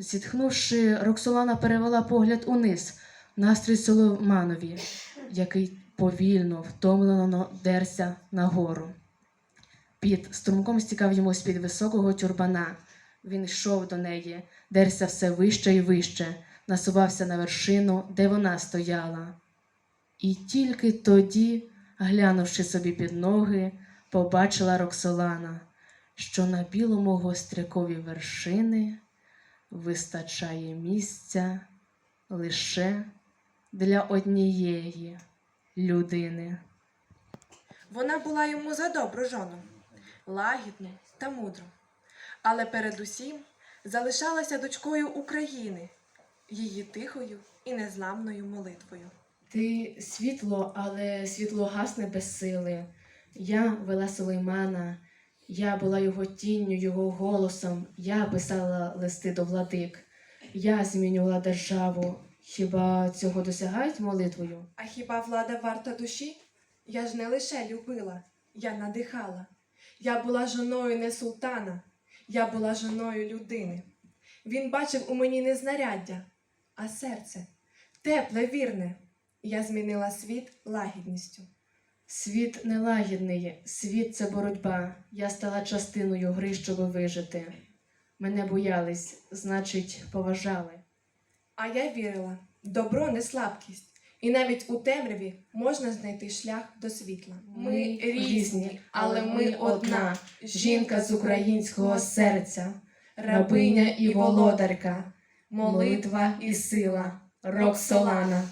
Зітхнувши, Роксолана перевела погляд униз, настрій Соломанові, який повільно, втомлено дерся нагору. Під струмком стікав йому з-під високого тюрбана. Він йшов до неї, дерся все вище і вище, насувався на вершину, де вона стояла. І тільки тоді, глянувши собі під ноги, побачила Роксолана, що на білому гострякові вершини вистачає місця лише для однієї людини. Вона була йому за добру жону, лагідну та мудру, але передусім залишалася дочкою України, її тихою і незламною молитвою. Ти світло, але світло гасне без сили. Я вела Сулеймана, я була його тінню, його голосом, я писала листи до владик, я змінювала державу. Хіба цього досягають молитвою? А хіба влада варта душі? Я ж не лише любила, я надихала. Я була жоною не султана, я була жоною людини. Він бачив у мені не знаряддя, а серце, тепле, вірне. Я змінила світ лагідністю. Світ нелагідний, світ це боротьба. Я стала частиною гри, щоб вижити. Мене боялись, значить, поважали. А я вірила, добро не слабкість, і навіть у темряві можна знайти шлях до світла. Ми різні, але ми одна, жінка з українського серця, рабиня і володарка, молитва і сила, Роксолана.